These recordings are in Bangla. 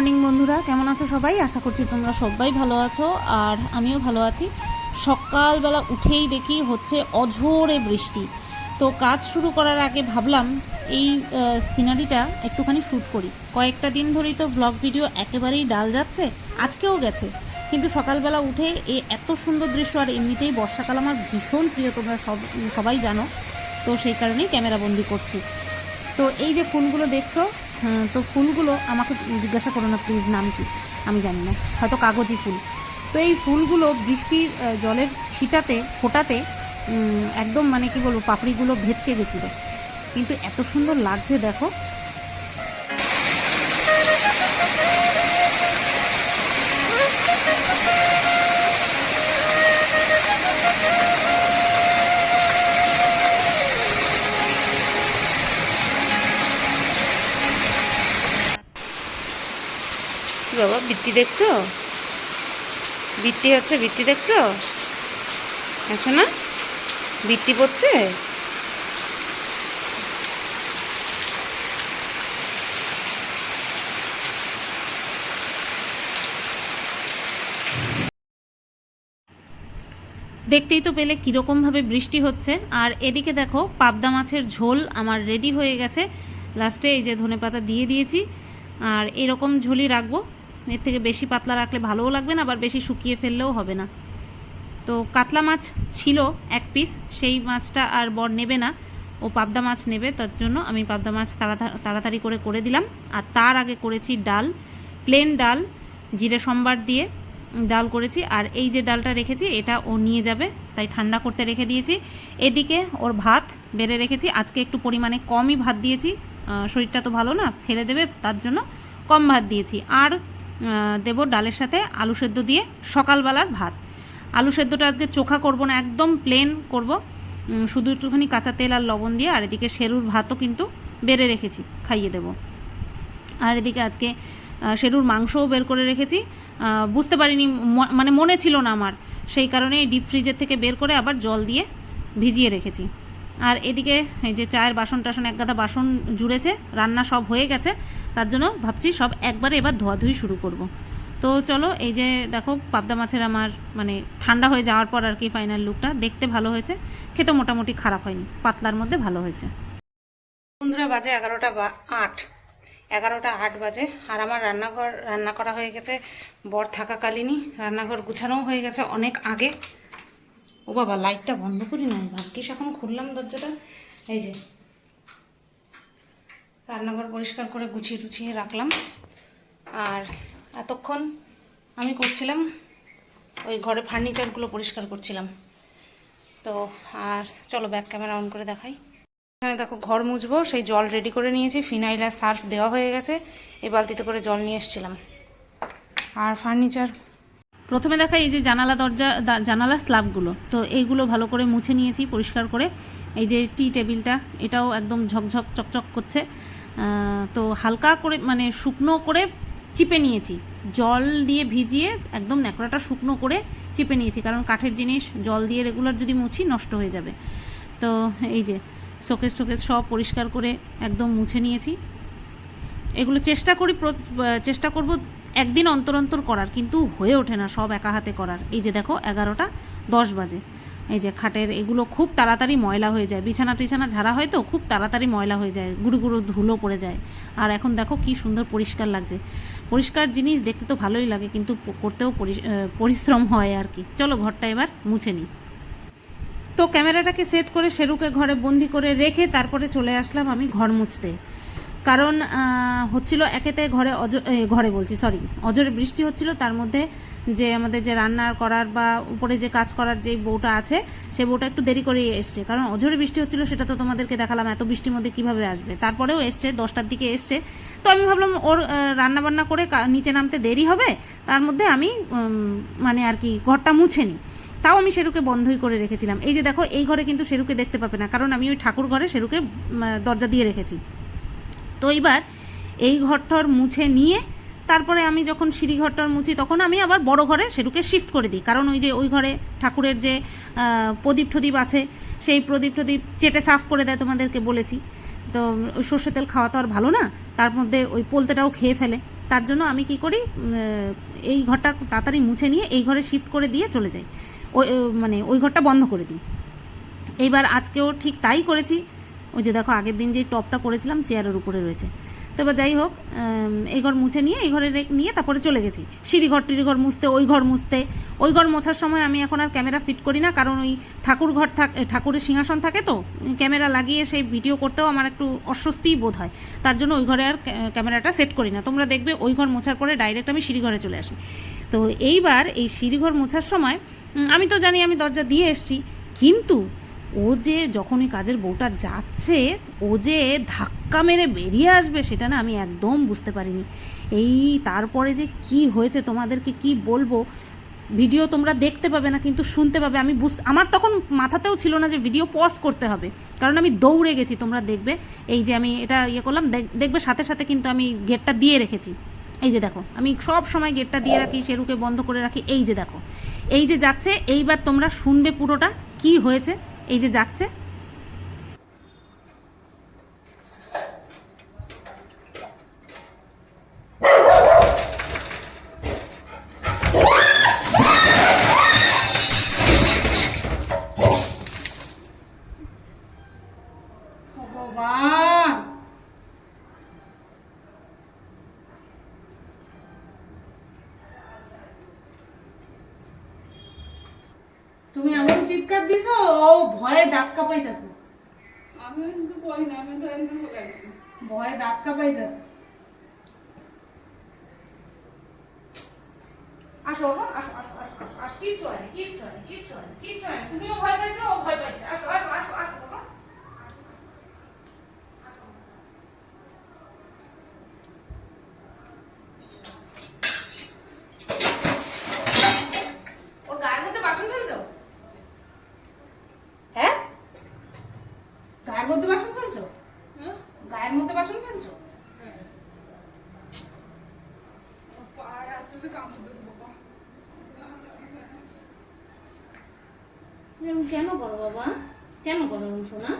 মর্নিং বন্ধুরা, কেমন আছো সবাই? আশা করছি তোমরা সবাই ভালো আছো, আর আমিও ভালো আছি। সকালবেলা উঠেই দেখি হচ্ছে অঝোরে বৃষ্টি। তো কাজ শুরু করার আগে ভাবলাম এই সিনারিটা একটুখানি শ্যুট করি। কয়েকটা দিন ধরেই তো ব্লগ ভিডিও একেবারেই ডাল যাচ্ছে, আজকেও গেছে। কিন্তু সকালবেলা উঠে এ এত সুন্দর দৃশ্য, আর এমনিতেই বর্ষাকাল আমার ভীষণ প্রিয়, তোমরা সব, সবাই জানো। তো সেই কারণেই ক্যামেরাবন্দি করছি। তো এই যে ফুলগুলো দেখছ তো ফুলগুলো আমাকে জিজ্ঞাসা করো না প্লিজ নাম কি? আমি জানি না। হয়তো কাগজি ফুল। তো এই ফুলগুলো বৃষ্টির জলের ছিটাতে, ফোটাতে একদম মানে কি বলব, পাপড়িগুলো ভেজকে গেছিল। কিন্তু এত সুন্দর লাগছে, দেখো। কি বাবা বৃত্তি দেখছ? বৃত্তি হচ্ছে বৃত্তি দেখছ? আসো না বৃত্তি পড়ছে? দেখতেই তো পেলে কীরকমভাবে বৃষ্টি হচ্ছে। আর এদিকে দেখো, পাবদা মাছের ঝোল আমার রেডি হয়ে গেছে। লাস্টে এই যে ধনেপাতা দিয়ে দিয়েছি। আর এরকম ঝোলই রাখব। এর থেকে বেশি পাতলা রাখলে ভালোও লাগবে না, আবার বেশি শুকিয়ে ফেললেও হবে না। তো কাতলা মাছ ছিল এক পিস সেই মাছটা আর বর নেবে না, ও পাবদা মাছ নেবে, তার জন্য আমি পাবদা মাছ তাড়াতাড়ি তাড়াতাড়ি করে করে দিলাম। আর তার আগে করেছি ডাল প্লেন ডাল, জিরে সম্বার দিয়ে ডাল করেছি। আর এই যে ডালটা রেখেছি, এটা ও নিয়ে যাবে, তাই ঠান্ডা করতে রেখে দিয়েছি। এদিকে ওর ভাত বেড়ে রেখেছি, আজকে একটু পরিমাণে কমই ভাত দিয়েছি শরীরটা তো ভালো না, ফেলে দেবে, তার জন্য কম ভাত দিয়েছি। আর দেবো ডালের সাথে আলু সেদ্ধ দিয়ে সকালবেলার ভাত। আলু সেদ্ধটা আজকে চোখা করব না, একদম প্লেন করব। শুধু একটুখানি কাঁচা তেল আর লবণ দিয়ে, আর এদিকে সেরুর ভাতও কিন্তু বেড়ে রেখেছি, খাইয়ে দেবো। আর এদিকে আজকে সেরুর মাংসও বের করে রেখেছি। বুঝতে পারিনি মানে মনে ছিল না আমার। সেই কারণে ডিপ ফ্রিজের থেকে বের করে আবার জল দিয়ে ভিজিয়ে রেখেছি। আর এদিকে এই যে চায়ের বাসন টাসন, এক গাদা বাসন জুড়েছে, রান্না সব হয়ে গেছে, তার জন্য ভাবছি সব একবারে এবার ধোয়াধুয়ি শুরু করব। তো চলো, এই যে দেখো, পাবদা মাছের আমার মানে ঠান্ডা হয়ে যাওয়ার পর আর কি ফাইনাল লুকটা দেখতে ভালো হয়েছে খেতে মোটামুটি খারাপ হয়নি, পাতলার মধ্যে ভালো হয়েছে। বন্ধুরা, বাজে এগারোটা বা আট, এগারোটা আট বাজে, আর আমার রান্নাঘর, রান্না করা হয়ে গেছে, বর থাকাকালীনই, রান্নাঘর গুছানোও হয়ে গেছে অনেক আগে। ও বাবা, লাইটটা বন্ধ করি না ভাগ্যিস এখন খুললাম দরজাটা। এই যে, রান্নাঘর পরিষ্কার করে গুছিয়ে টুছিয়ে রাখলাম। আর এতক্ষণ আমি করছিলাম, ওই ঘরে ফার্নিচারগুলো পরিষ্কার করছিলাম। তো আর চলো ব্যাক ক্যামেরা অন করে দেখাই। এখানে দেখো ঘর মুছবো, সেই জল রেডি করে নিয়েছি, ফিনাইল আর সার্ফ দেওয়া হয়ে গেছে। এই বালতিতে করে জল নিয়ে এসেছিলাম। আর ফার্নিচার প্রথমে দেখা এই যে জানালা দরজা জানালা স্ল্যাবগুলো। তো এইগুলো ভালো করে মুছে নিয়েছি, পরিষ্কার করে। এই যে টি টেবিলটা, এটাও একদম ঝকঝক, চকচক করছে। তো হালকা করে মানে শুকনো করে চিপে নিয়েছি। জল দিয়ে ভিজিয়ে একদম ন্যাকড়াটা শুকনো করে চিপে নিয়েছি, কারণ কাঠের জিনিস, জল দিয়ে রেগুলার যদি মুছি, নষ্ট হয়ে যাবে। তো এই যে শোকেস টোকেস সব পরিষ্কার করে একদম মুছে নিয়েছি। এগুলো চেষ্টা করি চেষ্টা করব একদিন অন্তর অন্তর করার, কিন্তু হয়ে ওঠে না সব একা হাতে করার। এই যে দেখো, এগারোটা দশ বাজে। এই যে খাটের এগুলো খুব তাড়াতাড়ি ময়লা হয়ে যায়। বিছানা টিছানা ঝাড়া হয় তো, খুব তাড়াতাড়ি ময়লা হয়ে যায়। গুঁড়ো গুঁড়ো ধুলো পড়ে যায়। আর এখন দেখো কি সুন্দর পরিষ্কার লাগছে। পরিষ্কার জিনিস দেখতে তো ভালোই লাগে, কিন্তু করতেও পরিশ্রম হয় আর কি। চলো ঘরটা এবার মুছে নিই। তো ক্যামেরাটাকে সেট করে শেরুকে ঘরে বন্দি করে রেখে তারপরে চলে আসলাম আমি ঘর মুছতে। কারণ হচ্ছিল একেতে ঘরে অজ ঘরে বলছি সরি অজরে বৃষ্টি হচ্ছিল তার মধ্যে যে আমাদের যে রান্নার করার বা উপরে যে কাজ করার যে বউটা আছে সেই বউটা একটু দেরি করেই এসছে। কারণ অজরে বৃষ্টি হচ্ছিল সেটা তো তোমাদেরকে দেখালাম এত বৃষ্টির মধ্যে কীভাবে আসবে? তারপরেও এসছে দশটার দিকে এসছে। তো আমি ভাবলাম ওর রান্নাবান্না করে নিচে নামতে দেরি হবে তার মধ্যে আমি মানে আর কি ঘরটা মুছে নিই। তাও আমি শেরুকে বন্ধই করে রেখেছিলাম। এই যে দেখো এই ঘরে কিন্তু শেরুকে দেখতে পাবে না কারণ আমি ওই ঠাকুর ঘরে উম, দরজা দিয়ে রেখেছি। তো এইবার এই ঘরটর মুছে নিয়ে তারপরে আমি যখন সিঁড়ি ঘরটর মুছি, তখন আমি আবার বড় ঘরে সেটুকে শিফট করে দিই। কারণ ওই যে ওই ঘরে ঠাকুরের যে প্রদীপ ঠদীপ আছে, সেই প্রদীপ টদীপ চেটে সাফ করে দেয় তোমাদেরকে বলেছি। তো ওই সর্ষে তেল খাওয়া তো আর ভালো না, তার মধ্যে ওই পোলতেটাও খেয়ে ফেলে। তার জন্য আমি কি করি এই ঘরটা তাড়াতাড়ি মুছে নিয়ে এই ঘরে শিফট করে দিয়ে চলে যাই। ওই মানে ওই ঘরটা বন্ধ করে দিই। এইবার আজকেও ঠিক তাই করেছি। ওই যে দেখো, আগের দিন যে টপটা করেছিলাম চেয়ারের উপরে রয়েছে। তো এবার যাই হোক এই ঘর মুছে নিয়ে, এই ঘরে নিয়ে তারপরে চলে গেছি। সিঁড়ি ঘর, টিড়ি ঘর মুছতে, ওই ঘর মুছতে। ওই ঘর মোছার সময় আমি এখন আর ক্যামেরা ফিট করি না, কারণ ওই ঠাকুর ঘর থাক ঠাকুরের সিংহাসন থাকে তো ক্যামেরা লাগিয়ে সেই ভিডিও করতেও আমার একটু অস্বস্তিই বোধ হয়। তার জন্য ওই ঘরে আর ক্যামেরাটা সেট করি না। তোমরা দেখবে ওই ঘর মোছার পরে ডাইরেক্ট আমি সিঁড়ি ঘরে চলে আসি। তো এইবার এই সিঁড়ি ঘর মোছার সময় আমি তো জানি আমি দরজা দিয়ে এসছি, কিন্তু ও যে যখন ওই কাজের বউটা যাচ্ছে, ও যে ধাক্কা মেরে বেরিয়ে আসবে সেটা না আমি একদম বুঝতে পারিনি। এই তারপরে যে কি হয়েছে তোমাদেরকে কি বলব, ভিডিও তোমরা দেখতে পাবে না, কিন্তু শুনতে পাবে। আমি বুঝ, আমার তখন মাথাতেও ছিল না যে ভিডিও পজ করতে হবে, কারণ আমি দৌড়ে গেছি, তোমরা দেখবে। এই যে আমি এটা ইয়ে করলাম, দেখ- দেখবে সাথে সাথে কিন্তু আমি গেটটা দিয়ে রেখেছি। এই যে দেখো, আমি সব সময় গেটটা দিয়ে রাখি, সেরুকে বন্ধ করে রাখি। এই যে দেখো, এই যে যাচ্ছে, এইবার তোমরা শুনবে পুরোটা, কি হয়েছে। এই যে যাচ্ছে ভগবান তুমি এমন চিৎকার দিছো ও ভয়ে ধাক্কা পাইতেছে আমি কিছু করি না আমি তো এনতে চলে আসছি ভয়ে ধাক্কা পাইতেছে আসো বাবা, আসো আসো আসো আসো আসো কিচ্ছু না, কিচ্ছু না, কিচ্ছু না। তুমিও ভয় পাইছো ও ভয় পাইছে আসো আসো আসো আসো বাবা ওর গায়ের মধ্যে বাসন ফেলছো হ্যাঁ গায়ের মধ্যে বাসন ফেলছো হ্যাঁ গায়ের মধ্যে বাসন ফেলছো হ্যাঁ পায়ে আসলে কামড় দেবো বাবা এরকম কেন করো বাবা কেন করো এরকম শোনা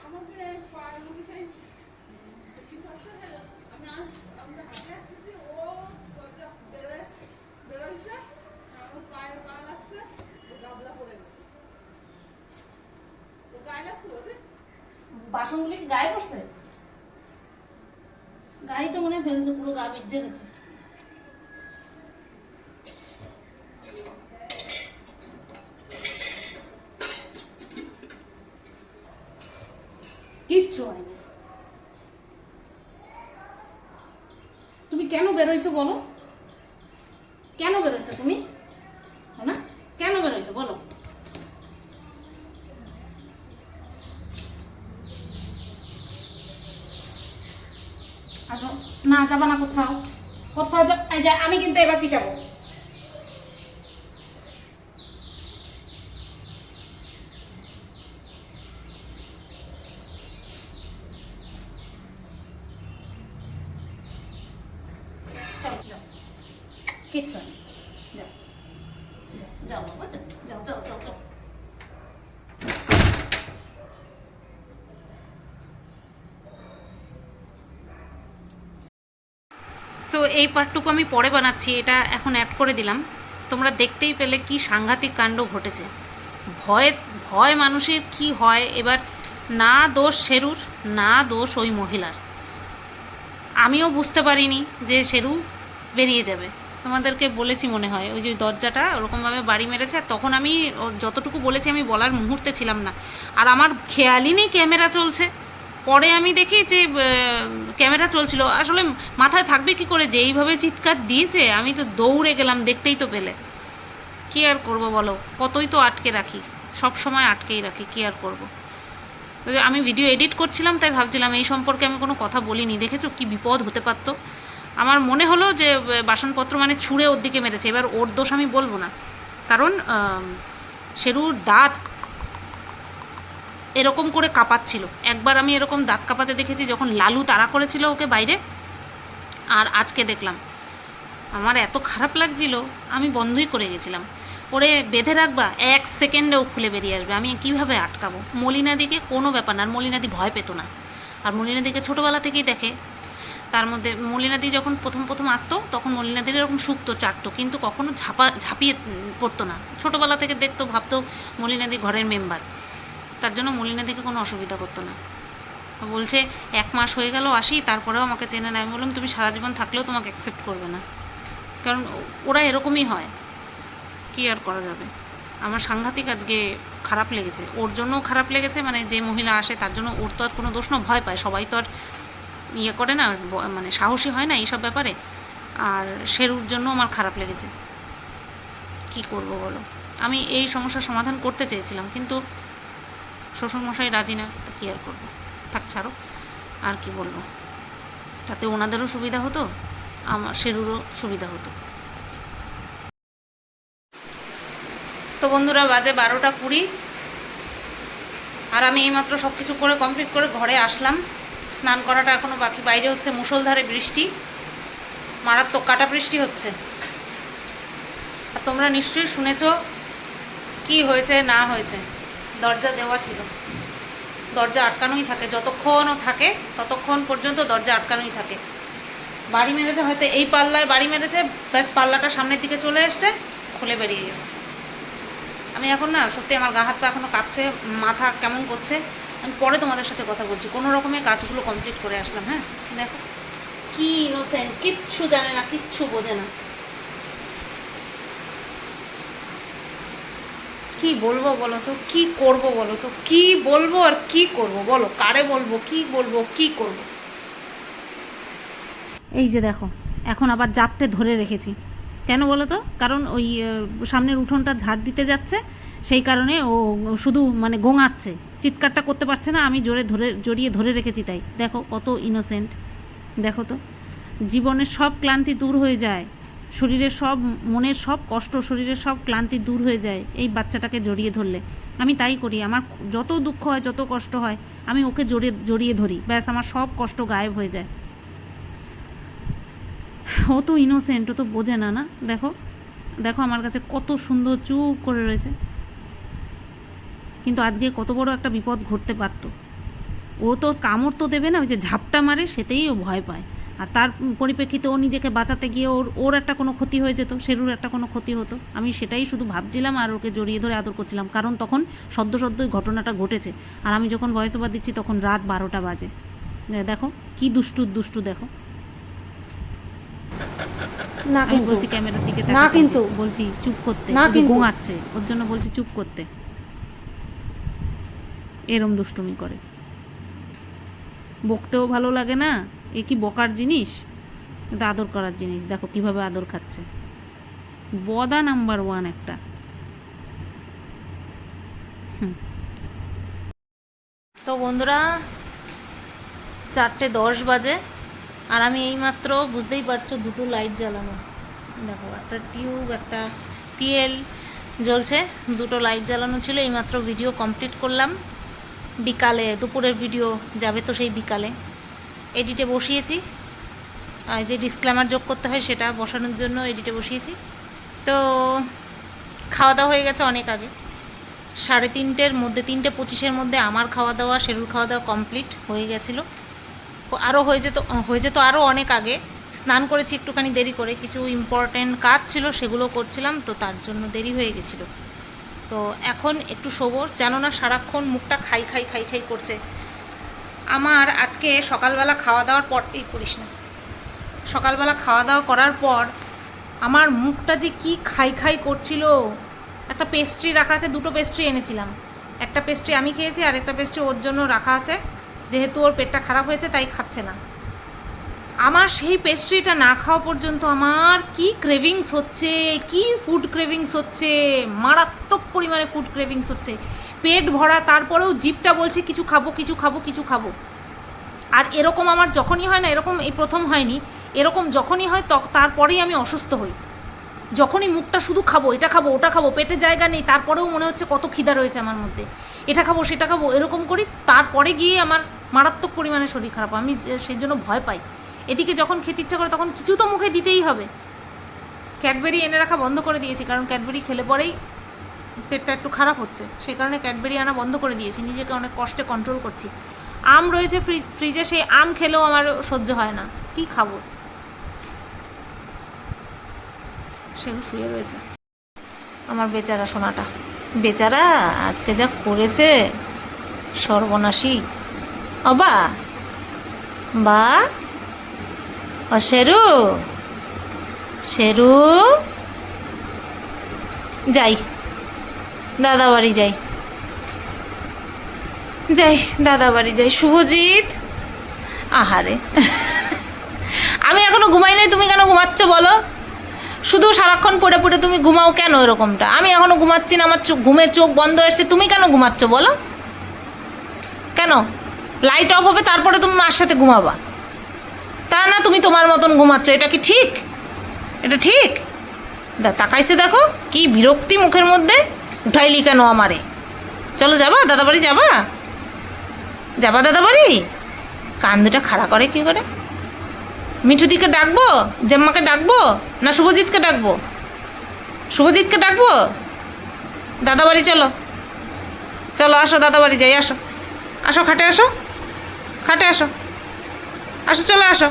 আমাকে পায়ের মধ্যে সেই এই পাশে আমি আস আমি তো হাঁটে আসতেছি ও দরজা বেরোয় বেরোইছে আমার পায়ের পা লাগছে ও গাবলা পড়ে গেছে তো গায়ে লাগছে ওদের বাসনগুলি কি গায়ে পড়ছে? গায়ে তো মনে ফেলছে পুরো গা ভিজে গেছে কিচ্ছু হয়নি তুমি কেন বেরোইছো বলো কেন বেরোইছো তুমি না কেন বেরোইছো বলো আসো। না যাবা না কোথাও। কোথাও আমি কিন্তু এবার পিটাবো চলো যাও কিচ্ছু হয় না। যাও যাও যাও বাবা যাও যাও যাও যাও যাও তো এই পার্টটুকু আমি পরে বানাচ্ছি, এটা এখন অ্যাড করে দিলাম। তোমরা দেখতেই পেলে কি সাংঘাতিক কাণ্ড ঘটেছে। ভয় ভয় মানুষের কি হয়? এবার না দোষ শেরুর না দোষ ওই মহিলার। আমিও বুঝতে পারিনি যে শেরু বেরিয়ে যাবে। তোমাদেরকে বলেছি মনে হয়, ওই যে দরজাটা ওরকমভাবে বাড়ি মেরেছে, আর তখন আমি যতটুকু বলেছি আমি বলার মুহূর্তে ছিলাম না। আর আমার খেয়ালই নেই ক্যামেরা চলছে। পরে আমি দেখি যে ক্যামেরা চলছিল। আসলে মাথায় থাকবে কি করে যে, এইভাবে চিৎকার দিয়েছে, আমি তো দৌড়ে গেলাম, দেখতেই তো পেলে। কি আর করব বলো? কতই তো আটকে রাখি। সব সময় আটকেই রাখি, কি আর করব? আমি ভিডিও এডিট করছিলাম, তাই ভাবছিলাম, এই সম্পর্কে আমি কোনো কথা বলিনি। দেখেছ কি বিপদ হতে পারতো? আমার মনে হলো যে বাসনপত্র মানে ছুঁড়ে ওর দিকে মেরেছে। এবার ওর দোষ আমি বলব না। কারণ শেরুর দাঁত এরকম করে কাঁপাচ্ছিল। একবার আমি এরকম দাঁত কাঁপাতে দেখেছি যখন লালু তাড়া করেছিল ওকে বাইরে। আর আজকে দেখলাম, আমার এত খারাপ লাগছিল, আমি বন্ধই করে গেছিলাম। ওরে, বেঁধে রাখবা, এক সেকেন্ডেও খুলে বেরিয়ে আসবে, আমি কীভাবে আটকাবো? মলিনাদিকে কোনো ব্যাপার না, আর মলিনাদি ভয় পেত না। আর মলিনাদিকে ছোটোবেলা থেকেই দেখে। তার মধ্যে মলিনাদি যখন প্রথম প্রথম আসতো, তখন মলিনাদির এরকম শুকতো চাটতো, কিন্তু কখনো ঝাপা, ঝাঁপিয়ে পড়তো না। ছোটোবেলা থেকে দেখতো, ভাবতো মলিনাদি ঘরের মেম্বার। তার জন্য মলিনা দেখে কোনো অসুবিধা করতো না। বলছে, এক মাস হয়ে গেল, আসি, তারপরেও আমাকে চেনে না। আমি বললাম, তুমি সারা জীবন থাকলেও তোমাকে অ্যাকসেপ্ট করবে না। কারণ ওরা এরকমই হয়। কি আর করা যাবে? আমার সাংঘাতিক আজকে খারাপ লেগেছে। ওর জন্যও খারাপ লেগেছে মানে যে মহিলা আসে, তার জন্য ওর তো আর কোনো দোষ না, ভয় পায়। সবাই তো আর ইয়ে করে না মানে সাহসী হয় না এইসব ব্যাপারে। আর শেরুর জন্য আমার খারাপ লেগেছে। কি করব বলো? আমি এই সমস্যার সমাধান করতে চেয়েছিলাম, কিন্তু শ্বশুরমশাই রাজি না, তো কী আর করব? থাক, ছাড়ো। আর কি বলব? তাতে ওনাদেরও সুবিধা হতো আমার শেরুরও সুবিধা হতো। তো বন্ধুরা, বাজে বারোটা কুড়ি। আর আমি এইমাত্র সব কিছু করে কমপ্লিট করে ঘরে আসলাম। স্নান করাটা এখনও বাকি। বাইরে হচ্ছে মুষলধারে বৃষ্টি। মারাত্মক কাটা বৃষ্টি হচ্ছে। আর তোমরা নিশ্চয়ই শুনেছ কি হয়েছে, না হয়েছে। দরজা দেওয়া ছিল। দরজা আটকানোই থাকে। যতক্ষণ থাকে, ততক্ষণ পর্যন্ত দরজা আটকানোই থাকে। বাড়ি মেরেছে হয়তো এই পাল্লায়, বাড়ি মেরেছে, ব্যাস পাল্লাটা সামনের দিকে চলে এসছে, খুলে বেরিয়ে গেছে। আমি এখন না, সত্যি আমার গা হাত পা এখনও কাঁপছে, মাথা কেমন করছে, আমি পরে তোমাদের সাথে কথা বলছি। কোনো রকমের কাজগুলো কমপ্লিট করে আসলাম হ্যাঁ? দেখো। কি ইনোসেন্ট কিচ্ছু জানে না, কিচ্ছু বোঝে না। কি বলব বলো তো? কি করব বলো তো? কি বলব আর কি করব? বলো, কারে বলব, কি বলব, কি করব? এই যে দেখো, এখন আবার জাপটে ধরে রেখেছি। কেন বলো তো? কারণ ওই সামনের উঠোনটা ঝাড় দিতে যাচ্ছে, সেই কারণে ও শুধু মানে গোঙাচ্ছে। চিৎকারটা করতে পারছে না, আমি জোরে ধরে, জড়িয়ে ধরে রেখেছি তাই। দেখো কত ইনোসেন্ট দেখো তো, জীবনের সব ক্লান্তি দূর হয়ে যায়। শরীরের সব, মনের সব কষ্ট, শরীরের সব ক্লান্তি দূর হয়ে যায় এই বাচ্চাটাকে জড়িয়ে ধরলে। আমি তাই করি, আমার যত দুঃখ হয়, যত কষ্ট হয়, আমি ওকে জড়িয়ে জড়িয়ে ধরি। ব্যাস, আমার সব কষ্ট গায়েব হয়ে যায়। ও তো ইনোসেন্ট ও তো বোঝে না না? দেখো দেখো আমার কাছে কত সুন্দর চুপ করে রয়েছে। কিন্তু আজকে কত বড় একটা বিপদ ঘটতে পারতো। ও তো কামড় তো দেবে না, ওই যে ঝাপটা মারে, সেতেই ও ভয় পায়। আর তার পরিপ্রেক্ষিতে ও নিজেকে বাঁচাতে গিয়ে ওর ওর একটা কোনো ক্ষতি হয়ে যেত শেরুর একটা কোনো ক্ষতি হতো। আমি সেটাই শুধু ভাবছিলাম আর ওকে জড়িয়ে ধরে আদর করছিলাম কারণ তখন সদ্য সদ্য ওই ঘটনাটা ঘটেছে। আর আমি যখন ভয়েস ওভার দিচ্ছি তখন রাত বারোটা বাজে। দেখো কি দুষ্টু দুষ্টু দেখো। না কিন্তু বলছি ক্যামেরার দিকে না কিন্তু। বলছি- চুপ করতে না কিন্তু। গোঙাচ্ছে ওর জন্য বলছি চুপ করতে। এরম দুষ্টুমি করে। বকতেও ভালো লাগে না? এ কি বকার জিনিস? কিন্তু আদর করার জিনিস। দেখো কীভাবে আদর খাচ্ছে। বদা নাম্বার ওয়ান একটা। তো বন্ধুরা, চারটে দশ বাজে, আর আমি এইমাত্র বুঝতেই পারছ দুটো লাইট জ্বালানো। দেখো, একটা টিউব, একটা পিএল জ্বলছে, দুটো লাইট জ্বালানো ছিল, এইমাত্র ভিডিও কমপ্লিট করলাম। বিকালে, দুপুরের ভিডিও যাবে তো সেই বিকালে। এডিটে বসিয়েছি। যে ডিসক্লেমার যোগ করতে হয় সেটা বসানোর জন্য এডিটে বসিয়েছি। তো খাওয়া দাওয়া হয়ে গেছে অনেক আগে। সাড়ে তিনটের মধ্যে, তিনটে পঁচিশের মধ্যে আমার খাওয়া দাওয়া শেরুর খাওয়া দাওয়া কমপ্লিট হয়ে গেছিল। আরও হয়ে যেত হয়ে যেত আরও অনেক আগে। স্নান করেছি একটুখানি দেরি করে, কিছু ইম্পর্ট্যান্ট কাজ ছিল সেগুলো করছিলাম, তো তার জন্য দেরি হয়ে গেছিল। তো এখন একটু শোবো, জানো না সারাক্ষণ মুখটা খাই খাই খাই খাই করছে। আমার আজকে সকালবেলা খাওয়া দাওয়ার পর, এই করিস না। সকালবেলা খাওয়া দাওয়া করার পর আমার মুখটা যে কি খাই খাই করছিল। একটা পেস্ট্রি রাখা আছে, দুটো পেস্ট্রি এনেছিলাম। একটা পেস্ট্রি আমি খেয়েছি, আর একটা পেস্ট্রি ওর জন্য রাখা আছে। যেহেতু ওর পেটটা খারাপ হয়েছে, তাই খাচ্ছে না। আমার সেই পেস্ট্রিটা না খাওয়া পর্যন্ত আমার কি ক্রেভিংস হচ্ছে, কি ফুড ক্রেভিংস হচ্ছে, মারাত্মক পরিমাণে ফুড ক্রেভিংস হচ্ছে। পেট ভরা, তারপরেও জিপটা বলছে, কিছু খাব কিছু খাব কিছু খাব। আর এরকম আমার যখনই হয় না, এরকম এই প্রথম হয়নি, এরকম যখনই হয় তারপরেই আমি অসুস্থ হই। যখনই মুখটা শুধু খাব, এটা খাব, ওটা খাব, পেটে জায়গা নেই। তারপরেও মনে হচ্ছে কত খিদা রয়েছে আমার মধ্যে। এটা খাব, সেটা খাব, এরকম করি, তারপরে গিয়ে আমার মারাত্মক পরিমাণে শরীর খারাপ। আমি সেই জন্য ভয় পাই। এদিকে যখন খেতে ইচ্ছা করে তখন কিছু তো মুখে দিতেই হবে। ক্যাডবেরি এনে রাখা বন্ধ করে দিয়েছি, কারণ ক্যাডবেরি খেলে পরেই পেটটা একটু খারাপ হচ্ছে সেই কারণে ক্যাডবেরি আনা বন্ধ করে দিয়েছি, নিজেকে অনেক কষ্টে কন্ট্রোল করছি। আম রয়েছে ফ্রিজ ফ্রিজে সেই আম খেলেও আমার সহ্য হয় না। কি খাব? সেও শুয়ে রয়েছে। আমার বেচারা সোনাটা। বেচারা আজকে যা করেছে, সর্বনাশী। অবা বা, ও শেরু শেরু। যাই। দাদা বাড়ি যাই। যাই, দাদা বাড়ি যাই। শুভজিৎ? আহারে। আমি এখনও ঘুমাই নাই, তুমি কেন ঘুমাচ্ছ বলো? শুধু সারাক্ষণ পড়ে পড়ে তুমি ঘুমাও কেন এরকমটা? আমি এখনও ঘুমাচ্ছি না, আমার চোখ ঘুমের চোখ বন্ধ এসছে, তুমি কেন ঘুমাচ্ছ বলো? কেন? লাইট অফ হবে, তারপরে তুমি মার সাথে ঘুমাবা। তা না, তুমি তোমার মতন ঘুমাচ্ছ, এটা কি ঠিক? এটা ঠিক? দা, তাকাইছে দেখো, কি বিরক্তি মুখের মধ্যে। উঠাইলি কেন আমারে? চলো যাবা দাদা বাড়ি যাবা? যাবা দাদা বাড়ি কান দুটা খাড়া করে কি করে? মিঠুদিকে ডাকবো? জেম্মাকে ডাকবো? না শুভজিৎকে ডাকবো? শুভজিৎকে ডাকবো? দাদা বাড়ি চলো। চলো, আসো দাদা বাড়ি যাই, আসো। আসো, খাটে আসো। খাটে আসো। আসো, চলে, আসো।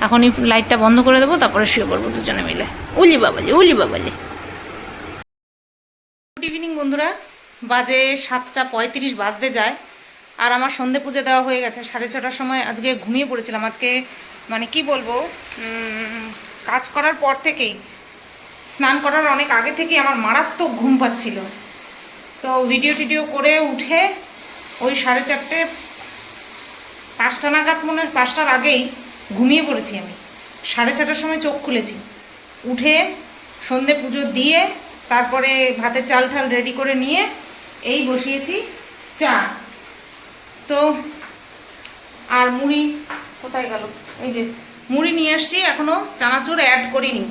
এখনই লাইটটা বন্ধ করে দেবো, তারপরে শুয়ে পড়ব দুজনে মিলে। উলি বাবালি বাবালি গুড ইভিনিং বন্ধুরা। বাজে সাতটা পঁয়ত্রিশ বাজতে যায়, আর আমার সন্ধে পুজো দেওয়া হয়ে গেছে। সাড়ে ছটার সময় আজকে ঘুমিয়ে পড়েছিলাম। আজকে মানে কি বলব কাজ করার পর থেকেই, স্নান করার অনেক আগে থেকেই আমার মারাত্মক ঘুম পাচ্ছিল। তো ভিডিও টিডিও করে উঠে ওই সাড়ে চারটে, পাঁচটা নাগাদ মনে পাঁচটার আগেই ঘুমিয়ে পড়েছি আমি। সাড়ে ছটার সময় চোখ খুলেছি। উঠে সন্ধে পুজো দিয়ে তারপরে ভাতের চাল ঠাল রেডি করে নিয়ে এই বসিয়েছি চা। তো আর মুড়ি কোথায় গেল? এই যে, মুড়ি নিয়ে আসছি, এখনও চানাচুর অ্যাড করিনি।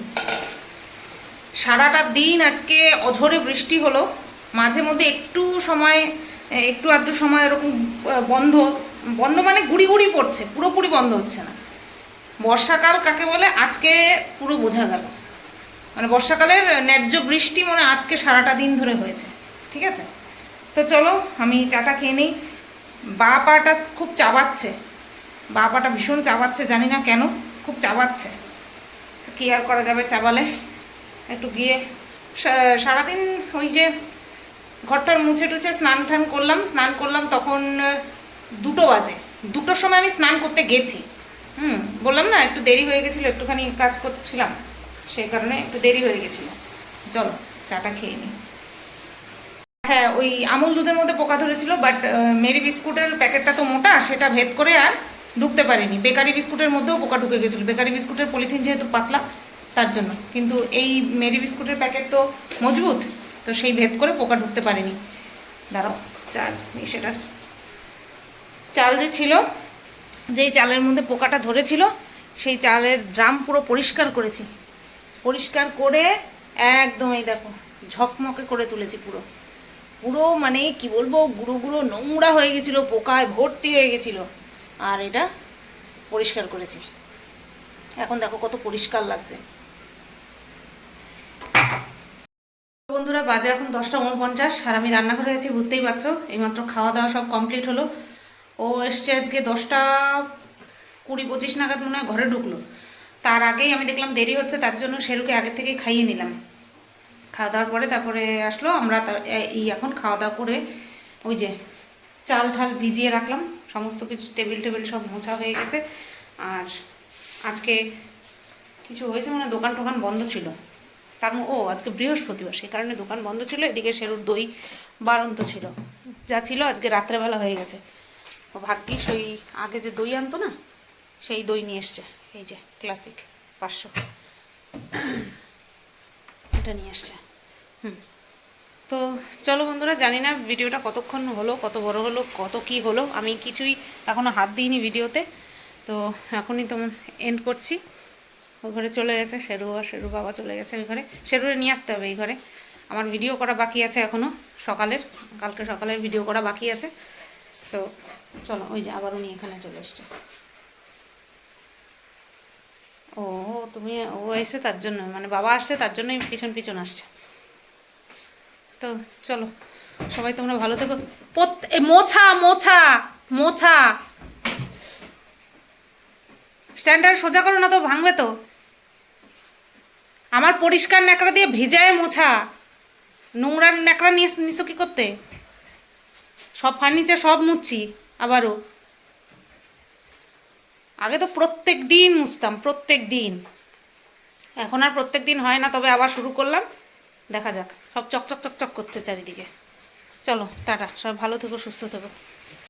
সারাটা দিন আজকে অঝরে বৃষ্টি হলো, মাঝে মধ্যে একটু সময়, একটু আধটু সময় এরকম বন্ধ। বন্ধ মানে গুড়ি গুড়ি পড়ছে, পুরোপুরি বন্ধ হচ্ছে না। বর্ষাকাল কাকে বলে? আজকে পুরো বোঝা গেল। মানে বর্ষাকালের ন্যায্য বৃষ্টি মনে আজকে সারাটা দিন ধরে হয়েছে। ঠিক আছে? তো চলো, আমি চাটা খেয়ে নিই। বা পাটা খুব চাবাচ্ছে। বা পাটা ভীষণ চাবাচ্ছে, জানি না কেন, খুব চাবাচ্ছে। কী আর করা যাবে চাবালে? একটু গিয়ে সারাদিন ওই যে ঘরটার মুছে টুছে স্নান টান করলাম। স্নান করলাম তখন দুটো বাজে। দুটোর সময় আমি স্নান করতে গেছি। হুম, বললাম না, একটু দেরি হয়ে গেছিল, একটুখানি কাজ করছিলাম। সেই কারণে একটু দেরি হয়ে গেছিল। চলো, চাটা খেয়ে নিই হ্যাঁ ওই আমুল দুধের মধ্যে পোকা ধরেছিল বাট মেরি বিস্কুটের প্যাকেটটা তো মোটা, সেটা ভেদ করে আর ঢুকতে পারিনি। বেকারি বিস্কুটের মধ্যেও পোকা ঢুকে গেছিল। বেকারি বিস্কুটের পলিথিন যেহেতু পাতলা, তার জন্য। কিন্তু এই মেরি বিস্কুটের প্যাকেট তো মজবুত, তো সেই ভেদ করে পোকা ঢুকতে পারেনি। দাঁড়াও, চাল সেটা। চাল যে ছিল, যেই চালের মধ্যে পোকাটা ধরেছিল, সেই চালের ড্রাম পুরো পরিষ্কার করেছি। পরিষ্কার করে একদম এই দেখো, ঝকমকে করে তুলেছি পুরো। পুরো মানে কি বলব গুঁড়ো গুঁড়ো নোংরা হয়ে গেছিল, পোকায় ভর্তি হয়ে গেছিল। আর এটা পরিষ্কার করেছি। এখন দেখো কত পরিষ্কার লাগছে। বন্ধুরা, বাজে এখন দশটা উনপঞ্চাশ, আর আমি রান্নাঘরে আছি, বুঝতেই পারছ। এইমাত্র খাওয়া দাওয়া সব কমপ্লিট হলো। ও এসছে আজকে দশটা কুড়ি পঁচিশ নাগাদ মনে হয় ঘরে ঢুকলো। তার আগেই আমি দেখলাম দেরি হচ্ছে, তার জন্য সেরুকে আগে থেকে খাইয়ে নিলাম। খাওয়া দাওয়ার পরে তারপরে আসলো, আমরা এই এখন খাওয়া দাওয়া করে ওই যে চাল ঠাল ভিজিয়ে রাখলাম, সমস্ত কিছু টেবিল টেবিল সব মোছা হয়ে গেছে। আর আজকে কিছু হয়েছে মানে দোকান টোকান বন্ধ ছিল। তার ও, আজকে বৃহস্পতিবার সেই কারণে দোকান বন্ধ ছিল, এদিকে সেরুর দই বারন্ত ছিল। যা ছিল আজকে রাত্রেবেলা হয়ে গেছে। ও ভাগ্যিস ওই আগে যে দই আনতো না, সেই দই নিয়ে এসছে। এই যে ক্লাসিক পাঁচশো। এটা নিয়ে আসছে। হুম। তো চলো বন্ধুরা, জানি না ভিডিওটা কতক্ষণ হলো, কত বড় হলো, কত কি হলো। আমি কিছুই এখনও হাত দিইনি ভিডিওতে। তো এখনই তো এন্ড করছি। ওই ঘরে চলে গেছে, শেরু আর শেরু বাবা চলে গেছে ওই ঘরে। শেরুরে নিয়ে আসতে হবে এই ঘরে। আমার ভিডিও করা বাকি আছে এখনও সকালের, কালকে সকালের ভিডিও করা বাকি আছে। তো চলো, ওই যে আবার উনি এখানে চলে এসছে। ও, তুমি, ও এসে তার জন্য মানে বাবা আসছে, তার জন্যই পিছন পিছন আসছে। তো চলো, সবাই তোমরা ভালো থেকো। মোছা মোছা মোছা। স্ট্যান্ডার্ড সোজা করো না তো, ভাঙবে তো। আমার পরিষ্কার ন্যাকড়া দিয়ে ভেজায় মোছা। নোংরা ন্যাকড়া নিয়ে নিছো কি করতে? সব ফার্নিচার সব মুচ্ছি, আবারও। আগে তো প্রত্যেক দিন মুছতাম, প্রত্যেক দিন। এখন আর প্রত্যেক দিন হয় না, তবে আবার শুরু করলাম। দেখা যাক, সব চকচক চকচক করছে চারিদিকে। চলো, টাটা সব ভালো থেকো, সুস্থ থেকো।